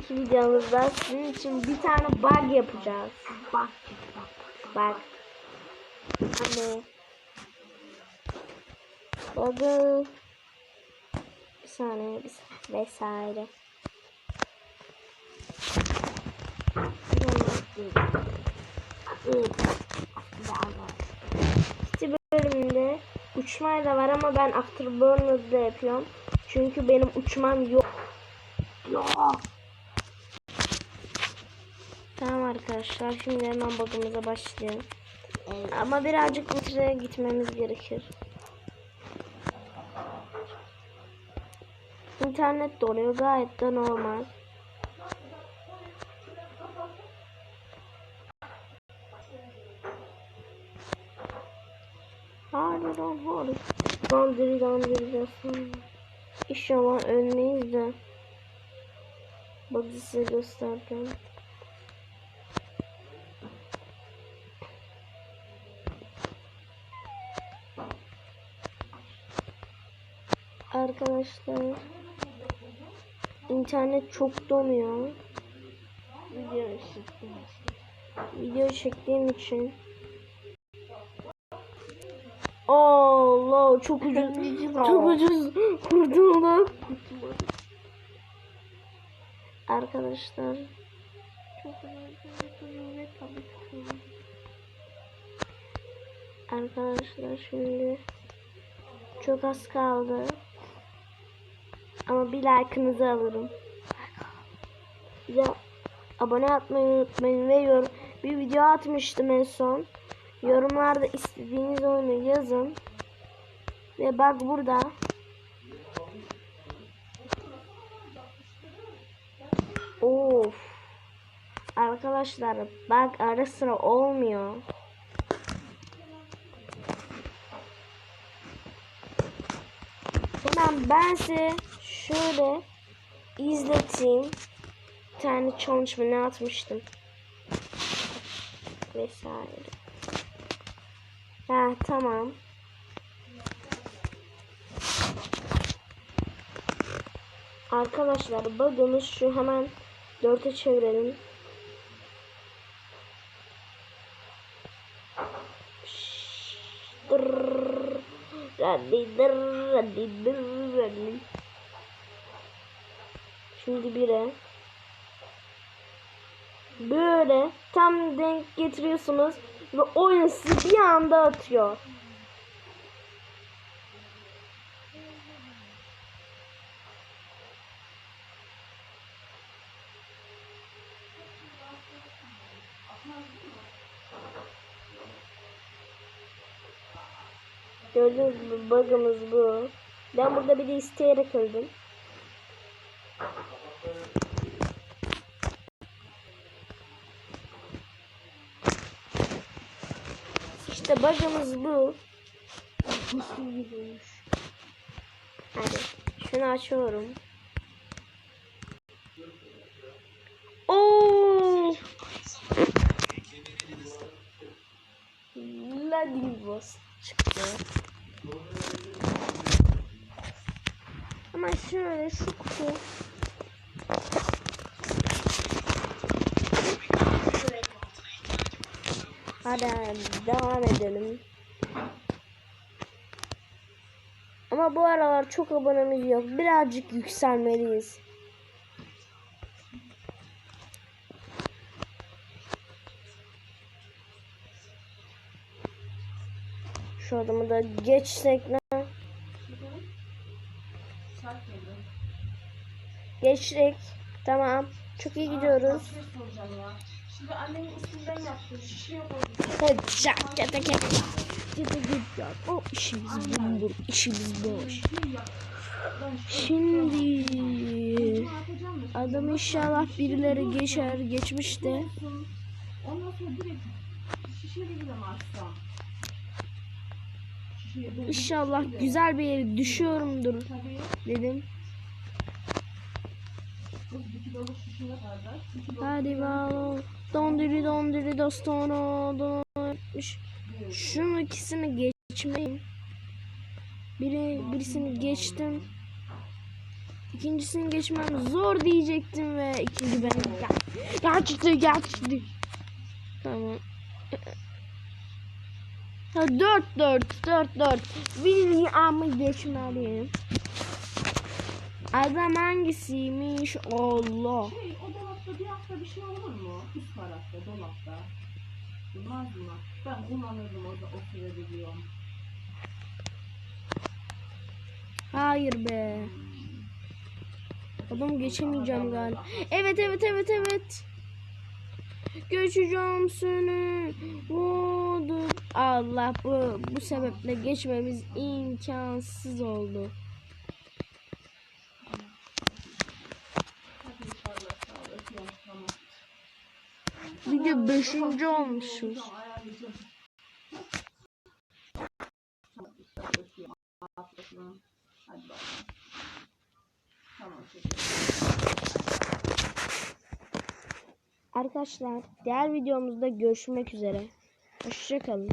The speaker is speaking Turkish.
bugünkü videomuzda sizin için bir tane bug yapacağız. Bak. Bak. Hani bug'ı bir saniye bir saniye vesaire. İşte bölümünde uçmay da var ama ben Afterburners da yapıyorum. Çünkü benim uçmam yok. Yok. Tamam arkadaşlar şimdi hemen bug'ımıza başlayalım. Evet. Ama birazcık metreye gitmemiz gerekir. İnternet doluyor gayet de normal. Hadi lan hadi. Dandiri dandiri. İnşallah ölmeyiz de. Bak size göstereceğim. Arkadaşlar internet çok donuyor. Video ışıklı. Video çektiğim için. Allah çok ucuz. çok ucuz kurtulduk. Arkadaşlar arkadaşlar şimdi çok az kaldı. Ama bir like'ınızı alırım. Ya abone atmayı unutmayın ve yorum bir video atmıştım en son. Yorumlarda istediğiniz oyunu yazın. Ve bak burada. Of. Arkadaşlar bak ara sıra olmuyor. Ben size şöyle izleteyim. Bir tane challenge ne atmıştım. Vesaire. Ha tamam. Arkadaşlar bug'ımız şu hemen dörte çevirelim. Raddi. Şimdi bire. Böyle tam denk getiriyorsunuz ve oyun sizi bir anda atıyor. Gördüğünüz gibi bug'ımız bu. Ben burada bir de isteyerek öldüm. İşte bug'ımız bu. Hadi şunu açıyorum. Oo! Vladivostok çıktı. Ama şöyle şu kutu. Hadi devam edelim. Ama bu aralar çok abonemiz yok. Birazcık yükselmeliyiz. Şu adamı da geçsek ne? Geçtik. Tamam. Çok iyi gidiyoruz. Bir Şimdi annemin üstünden yaptığı şişe yapalım. Hadi çak çak çak. O işimiz bumbur, işimiz boş. Şimdi adam inşallah birileri geçer, geçmiş de. ondan sonra direkt. Şişeye. İnşallah güzel bir yere düşüyorumdur dedim. Hadi bakalım. Dondiri dondiri dostona donmuş. Şunun ikisini geçmeyeyim. Biri birisini geçtim. İkincisini geçmem zor diyecektim ve ikinci ben Gel- geçti geçti. Tamam. Ha, dört dört dört dört. Bir ama geçmeliyim. Adam hangisiymiş? Allah. Şey o dolapta bir hafta bir şey olur mu? Üst tarafta dolapta. Bilmez mi? Ben kullanırdım o, o sürede diyorum. Hayır be. Adam geçemeyeceğim galiba. Evet evet evet evet. Geçeceğim seni. Oldu. Allah bu bu sebeple geçmemiz imkansız oldu. Hadi inşallah sağ ol. Öpüyorum tamam. Bir de beşinci olmuşuz. Arkadaşlar diğer videomuzda görüşmek üzere. Hoşçakalın.